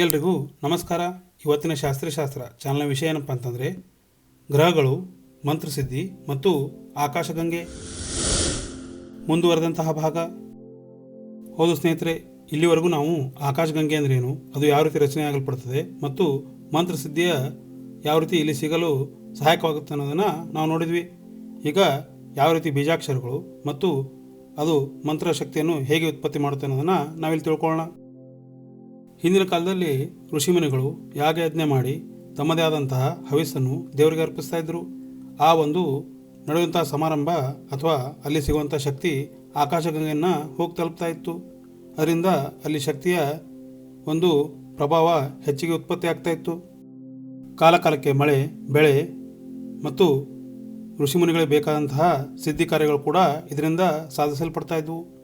ಎಲ್ರಿಗೂ ನಮಸ್ಕಾರ. ಇವತ್ತಿನ ಶಾಸ್ತ್ರಶಾಸ್ತ್ರ ಚಾನಲ್ನ ವಿಷಯ ಏನಪ್ಪ ಅಂತಂದರೆ, ಗ್ರಹಗಳು, ಮಂತ್ರಸಿದ್ಧಿ ಮತ್ತು ಆಕಾಶಗಂಗೆ. ಮುಂದುವರೆದಂತಹ ಭಾಗ. ಹೌದು ಸ್ನೇಹಿತರೆ, ಇಲ್ಲಿವರೆಗೂ ನಾವು ಆಕಾಶಗಂಗೆ ಅಂದ್ರೇನು ಅದು ಯಾವ ರೀತಿ ರಚನೆ ಆಗಲ್ಪಡ್ತದೆ ಮತ್ತು ಮಂತ್ರಸಿದ್ಧಿಯ ಯಾವ ರೀತಿ ಇಲ್ಲಿ ಸಿಗಲು ಸಹಾಯಕವಾಗುತ್ತೆ ಅನ್ನೋದನ್ನು ನಾವು ನೋಡಿದ್ವಿ. ಈಗ ಯಾವ ರೀತಿ ಬೀಜಾಕ್ಷರಗಳು ಮತ್ತು ಅದು ಮಂತ್ರ ಶಕ್ತಿಯನ್ನು ಹೇಗೆ ಉತ್ಪತ್ತಿ ಮಾಡುತ್ತೆ ಅನ್ನೋದನ್ನು ನಾವಿಲ್ಲಿ ತಿಳ್ಕೊಳ್ಳೋಣ. ಹಿಂದಿನ ಕಾಲದಲ್ಲಿ ಋಷಿಮುನಿಗಳು ಯಾಗ ಯಜ್ಞ ಮಾಡಿ ತಮ್ಮದೇ ಆದಂತಹ ಹವಿಸ್ಸನ್ನು ದೇವರಿಗೆ ಅರ್ಪಿಸ್ತಾ ಇದ್ದರು ಆ ಒಂದು ನಡೆಯುವಂಥ ಸಮಾರಂಭ ಅಥವಾ ಅಲ್ಲಿ ಸಿಗುವಂಥ ಶಕ್ತಿ ಆಕಾಶಗಂಗೆಯನ್ನು ಹೋಗಿ ತಲುಪ್ತಾ ಇತ್ತು. ಅದರಿಂದ ಅಲ್ಲಿ ಶಕ್ತಿಯ ಒಂದು ಪ್ರಭಾವ ಹೆಚ್ಚಿಗೆ ಉತ್ಪತ್ತಿ ಆಗ್ತಾ ಇತ್ತು. ಕಾಲಕಾಲಕ್ಕೆ ಮಳೆ, ಬೆಳೆ ಮತ್ತು ಋಷಿಮುನಿಗಳಿಗೆ ಬೇಕಾದಂತಹ ಸಿದ್ಧಿ ಕಾರ್ಯಗಳು ಕೂಡ ಇದರಿಂದ ಸಾಧಿಸಲ್ಪಡ್ತಾ ಇದ್ವು.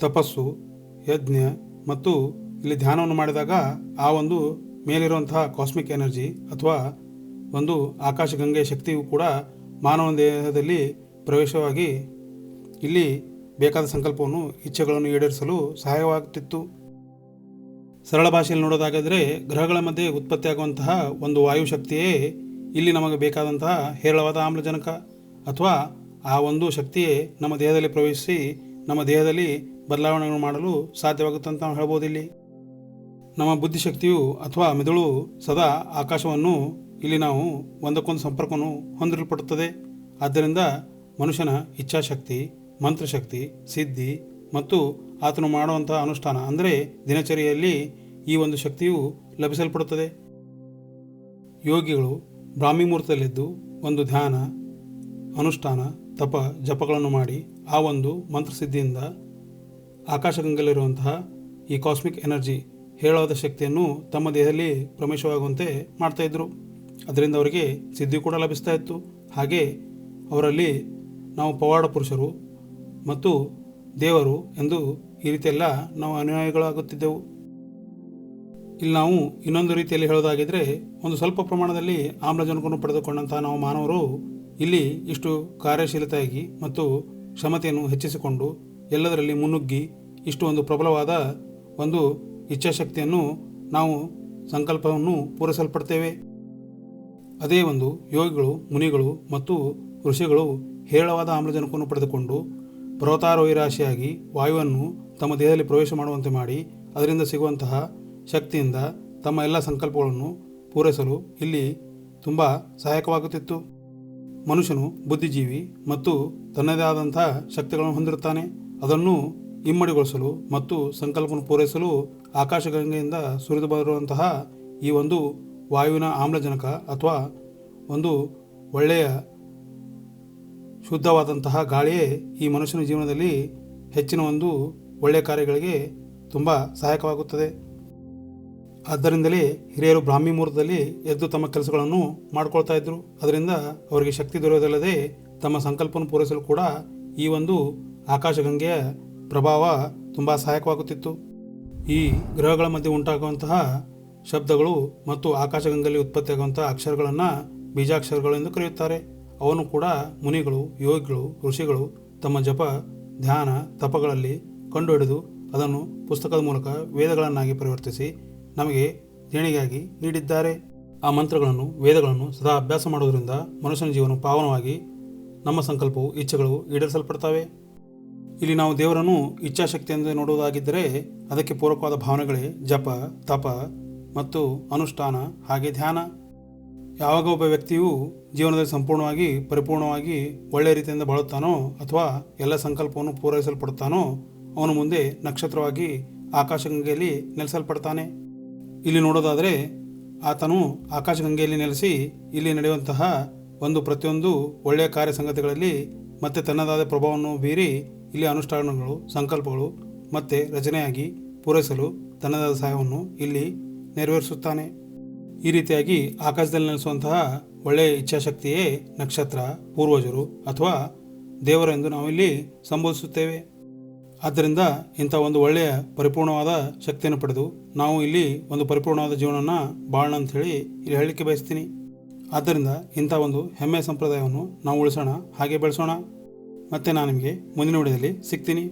ತಪಸ್ಸು, ಯಜ್ಞ ಮತ್ತು ಇಲ್ಲಿ ಧ್ಯಾನವನ್ನು ಮಾಡಿದಾಗ ಆ ಒಂದು ಮೇಲಿರುವಂತಹ ಕಾಸ್ಮಿಕ್ ಎನರ್ಜಿ ಅಥವಾ ಒಂದು ಆಕಾಶಗಂಗೆ ಶಕ್ತಿಯು ಕೂಡ ಮಾನವನ ದೇಹದಲ್ಲಿ ಪ್ರವೇಶವಾಗಿ ಇಲ್ಲಿ ಬೇಕಾದ ಸಂಕಲ್ಪವನ್ನು, ಇಚ್ಛೆಗಳನ್ನು ಈಡೇರಿಸಲು ಸಹಾಯವಾಗುತ್ತಿತ್ತು ಸರಳ ಭಾಷೆಯಲ್ಲಿ ನೋಡೋದಾಗಿದ್ರೆ ಗ್ರಹಗಳ ಮಧ್ಯೆ ಉತ್ಪತ್ತಿಯಾಗುವಂತಹ ಒಂದು ವಾಯು ಶಕ್ತಿಯೇ ಇಲ್ಲಿ ನಮಗೆ ಬೇಕಾದಂತಹ ಹೇರಳವಾದ ಆಮ್ಲಜನಕ ಅಥವಾ ಆ ಒಂದು ಶಕ್ತಿಯೇ ನಮ್ಮ ದೇಹದಲ್ಲಿ ಪ್ರವೇಶಿಸಿ ನಮ್ಮ ದೇಹದಲ್ಲಿ ಬದಲಾವಣೆಗಳನ್ನು ಮಾಡಲು ಸಾಧ್ಯವಾಗುತ್ತೆ ಅಂತ ನಾವು ಹೇಳ್ಬೋದು ಇಲ್ಲಿ. ನಮ್ಮ ಬುದ್ಧಿಶಕ್ತಿಯು ಅಥವಾ ಮೆದುಳು ಸದಾ ಆಕಾಶವನ್ನು ಇಲ್ಲಿ ನಾವು ಒಂದಕ್ಕೊಂದು ಸಂಪರ್ಕವನ್ನು ಹೊಂದಿರಲ್ಪಡುತ್ತದೆ. ಆದ್ದರಿಂದ ಮನುಷ್ಯನ ಇಚ್ಛಾಶಕ್ತಿ, ಮಂತ್ರಶಕ್ತಿ, ಸಿದ್ಧಿ ಮತ್ತು ಆತನು ಮಾಡುವಂಥ ಅನುಷ್ಠಾನ ಅಂದರೆ ದಿನಚರಿಯಲ್ಲಿ ಈ ಒಂದು ಶಕ್ತಿಯು ಲಭಿಸಲ್ಪಡುತ್ತದೆ. ಯೋಗಿಗಳು ಬ್ರಾಹ್ಮಿ ಮುಹೂರ್ತದಲ್ಲಿದ್ದು ಒಂದು ಧ್ಯಾನ, ಅನುಷ್ಠಾನ, ತಪ, ಜಪಗಳನ್ನು ಮಾಡಿ ಆ ಒಂದು ಮಂತ್ರಸಿದ್ಧಿಯಿಂದ ಆಕಾಶಗಂಗಲ್ಲಿರುವಂತಹ ಈ ಕಾಸ್ಮಿಕ್ ಎನರ್ಜಿ ಹೇಳೋದ ಶಕ್ತಿಯನ್ನು ತಮ್ಮ ದೇಹದಲ್ಲಿ ಪ್ರವೇಶವಾಗುವಂತೆ ಮಾಡ್ತಾ ಇದ್ರು. ಅದರಿಂದ ಅವರಿಗೆ ಸಿದ್ಧಿ ಕೂಡ ಲಭಿಸ್ತಾ ಇತ್ತು. ಹಾಗೆ ಅವರಲ್ಲಿ ನಾವು ಪವಾಡ ಪುರುಷರು ಮತ್ತು ದೇವರು ಎಂದು ಈ ರೀತಿಯೆಲ್ಲ ನಾವು ಅನುಯಾಯಿಗಳಾಗುತ್ತಿದ್ದೆವು. ಇಲ್ಲಿ ನಾವು ಇನ್ನೊಂದು ರೀತಿಯಲ್ಲಿ ಹೇಳೋದಾಗಿದ್ದರೆ ಒಂದು ಸ್ವಲ್ಪ ಪ್ರಮಾಣದಲ್ಲಿ ಆಮ್ಲಜನಕವನ್ನು ಪಡೆದುಕೊಂಡಂತಹ ನಾವು ಮಾನವರು ಇಲ್ಲಿ ಇಷ್ಟು ಕಾರ್ಯಶೀಲತೆಯಾಗಿ ಮತ್ತು ಕ್ಷಮತೆಯನ್ನು ಹೆಚ್ಚಿಸಿಕೊಂಡು ಎಲ್ಲದರಲ್ಲಿ ಮುನ್ನುಗ್ಗಿ ಇಷ್ಟು ಒಂದು ಪ್ರಬಲವಾದ ಒಂದು ಇಚ್ಛಾಶಕ್ತಿಯನ್ನು ನಾವು ಸಂಕಲ್ಪವನ್ನು ಪೂರೈಸಲ್ಪಡ್ತೇವೆ. ಅದೇ ಒಂದು ಯೋಗಿಗಳು, ಮುನಿಗಳು ಮತ್ತು ಋಷಿಗಳು ಹೇರಳವಾದ ಆಮ್ಲಜನಕವನ್ನು ಪಡೆದುಕೊಂಡು ಪರ್ವತಾರೋಹಿ ರಾಶಿಯಾಗಿ ವಾಯುವನ್ನು ತಮ್ಮ ದೇಹದಲ್ಲಿ ಪ್ರವೇಶ ಮಾಡುವಂತೆ ಮಾಡಿ ಅದರಿಂದ ಸಿಗುವಂತಹ ಶಕ್ತಿಯಿಂದ ತಮ್ಮ ಎಲ್ಲ ಸಂಕಲ್ಪಗಳನ್ನು ಪೂರೈಸಲು ಇಲ್ಲಿ ತುಂಬ ಸಹಾಯಕವಾಗುತ್ತಿತ್ತು. ಮನುಷ್ಯನು ಬುದ್ಧಿಜೀವಿ ಮತ್ತು ತನ್ನದೇ ಆದಂತಹ ಶಕ್ತಿಗಳನ್ನು ಹೊಂದಿರುತ್ತಾನೆ. ಅದನ್ನು ಇಮ್ಮಡಿಗೊಳಿಸಲು ಮತ್ತು ಸಂಕಲ್ಪವನ್ನು ಪೂರೈಸಲು ಆಕಾಶಗಂಗೆಯಿಂದ ಸುರಿದು ಬರುವಂತಹ ಈ ಒಂದು ವಾಯುವಿನ ಆಮ್ಲಜನಕ ಅಥವಾ ಒಂದು ಒಳ್ಳೆಯ ಶುದ್ಧವಾದಂತಹ ಗಾಳಿಯೇ ಈ ಮನುಷ್ಯನ ಜೀವನದಲ್ಲಿ ಹೆಚ್ಚಿನ ಒಂದು ಒಳ್ಳೆಯ ಕಾರ್ಯಗಳಿಗೆ ತುಂಬ ಸಹಾಯಕವಾಗುತ್ತದೆ. ಆದ್ದರಿಂದಲೇ ಹಿರಿಯರು ಬ್ರಾಹ್ಮಿ ಮುಹೂರ್ತದಲ್ಲಿ ಎದ್ದು ತಮ್ಮ ಕೆಲಸಗಳನ್ನು ಮಾಡ್ಕೊಳ್ತಾ ಇದ್ದರು. ಅದರಿಂದ ಅವರಿಗೆ ಶಕ್ತಿ ದೊರೆಯೋದಲ್ಲದೆ ತಮ್ಮ ಸಂಕಲ್ಪವನ್ನು ಪೂರೈಸಲು ಕೂಡ ಈ ಒಂದು ಆಕಾಶಗಂಗೆಯ ಪ್ರಭಾವ ತುಂಬ ಸಹಾಯಕವಾಗುತ್ತಿತ್ತು. ಈ ಗ್ರಹಗಳ ಮಧ್ಯೆ ಉಂಟಾಗುವಂತಹ ಶಬ್ದಗಳು ಮತ್ತು ಆಕಾಶಗಂಗೆಯಲ್ಲಿ ಉತ್ಪತ್ತಿಯಾಗುವಂತಹ ಅಕ್ಷರಗಳನ್ನು ಬೀಜಾಕ್ಷರಗಳು ಎಂದು ಕರೆಯುತ್ತಾರೆ. ಅವನು ಕೂಡ ಮುನಿಗಳು, ಯೋಗಿಗಳು, ಋಷಿಗಳು ತಮ್ಮ ಜಪ, ಧ್ಯಾನ, ತಪಗಳಲ್ಲಿ ಕಂಡುಹಿಡಿದು ಅದನ್ನು ಪುಸ್ತಕದ ಮೂಲಕ ವೇದಗಳನ್ನಾಗಿ ಪರಿವರ್ತಿಸಿ ನಮಗೆ ದೇಣಿಗೆಯಾಗಿ ನೀಡಿದ್ದಾರೆ. ಆ ಮಂತ್ರಗಳನ್ನು, ವೇದಗಳನ್ನು ಸದಾ ಅಭ್ಯಾಸ ಮಾಡುವುದರಿಂದ ಮನುಷ್ಯನ ಜೀವನ ಪಾವನವಾಗಿ ನಮ್ಮ ಸಂಕಲ್ಪವು ಇಚ್ಛೆಗಳು ಈಡೇರಿಸಲ್ಪಡ್ತವೆ. ಇಲ್ಲಿ ನಾವು ದೇವರನ್ನು ಇಚ್ಛಾಶಕ್ತಿಯಿಂದ ನೋಡುವುದಾಗಿದ್ದರೆ ಅದಕ್ಕೆ ಪೂರಕವಾದ ಭಾವನೆಗಳೇ ಜಪ, ತಪ ಮತ್ತು ಅನುಷ್ಠಾನ, ಹಾಗೆ ಧ್ಯಾನ. ಯಾವಾಗ ಒಬ್ಬ ವ್ಯಕ್ತಿಯು ಜೀವನದಲ್ಲಿ ಸಂಪೂರ್ಣವಾಗಿ, ಪರಿಪೂರ್ಣವಾಗಿ ಒಳ್ಳೆಯ ರೀತಿಯಿಂದ ಬಾಳುತ್ತಾನೋ ಅಥವಾ ಎಲ್ಲ ಸಂಕಲ್ಪವನ್ನು ಪೂರೈಸಲ್ಪಡುತ್ತಾನೋ, ಅವನು ಮುಂದೆ ನಕ್ಷತ್ರವಾಗಿ ಆಕಾಶಗಂಗೆಯಲ್ಲಿ ನೆಲೆಸಲ್ಪಡ್ತಾನೆ. ಇಲ್ಲಿ ನೋಡೋದಾದರೆ, ಆತನು ಆಕಾಶಗಂಗೆಯಲ್ಲಿ ನೆಲೆಸಿ ಇಲ್ಲಿ ನಡೆಯುವಂತಹ ಒಂದು ಪ್ರತಿಯೊಂದು ಒಳ್ಳೆಯ ಕಾರ್ಯ ಸಂಗತಿಗಳಲ್ಲಿ ಮತ್ತೆ ತನ್ನದಾದ ಪ್ರಭಾವವನ್ನು ಬೀರಿ ಇಲ್ಲಿ ಅನುಷ್ಠಾನಗಳು, ಸಂಕಲ್ಪಗಳು ಮತ್ತೆ ರಚನೆಯಾಗಿ ಪೂರೈಸಲು ತನ್ನದಾದ ಸಹಾಯವನ್ನು ಇಲ್ಲಿ ನೆರವೇರಿಸುತ್ತಾನೆ. ಈ ರೀತಿಯಾಗಿ ಆಕಾಶದಲ್ಲಿ ನೆಲೆಸುವಂತಹ ಒಳ್ಳೆಯ ಇಚ್ಛಾಶಕ್ತಿಯೇ ನಕ್ಷತ್ರ, ಪೂರ್ವಜರು ಅಥವಾ ದೇವರೆಂದು ನಾವಿಲ್ಲಿ ಸಂಬೋಧಿಸುತ್ತೇವೆ. ಆದ್ದರಿಂದ ಇಂಥ ಒಂದು ಒಳ್ಳೆಯ ಪರಿಪೂರ್ಣವಾದ ಶಕ್ತಿಯನ್ನು ಪಡೆದು ನಾವು ಇಲ್ಲಿ ಒಂದು ಪರಿಪೂರ್ಣವಾದ ಜೀವನನ ಬಾಳೋಣ ಅಂಥೇಳಿ ಇಲ್ಲಿ ಹೇಳಲಿಕ್ಕೆ ಬಯಸ್ತೀನಿ. ಆದ್ದರಿಂದ ಇಂಥ ಒಂದು ಹೆಮ್ಮೆಯ ಸಂಪ್ರದಾಯವನ್ನು ನಾವು ಉಳಿಸೋಣ, ಹಾಗೆ ಬೆಳೆಸೋಣ. ಮತ್ತೆ ನಾನು ನಿಮಗೆ ಮುಂದಿನ ವಿಡಿಯೋದಲ್ಲಿ ಸಿಗ್ತೀನಿ.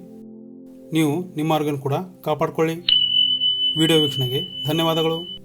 ನೀವು ನಿಮ್ಮ ಆರೋಗ್ಯನ ಕೂಡ ಕಾಪಾಡಿಕೊಳ್ಳಿ. ವಿಡಿಯೋ ವೀಕ್ಷಣೆಗೆ ಧನ್ಯವಾದಗಳು.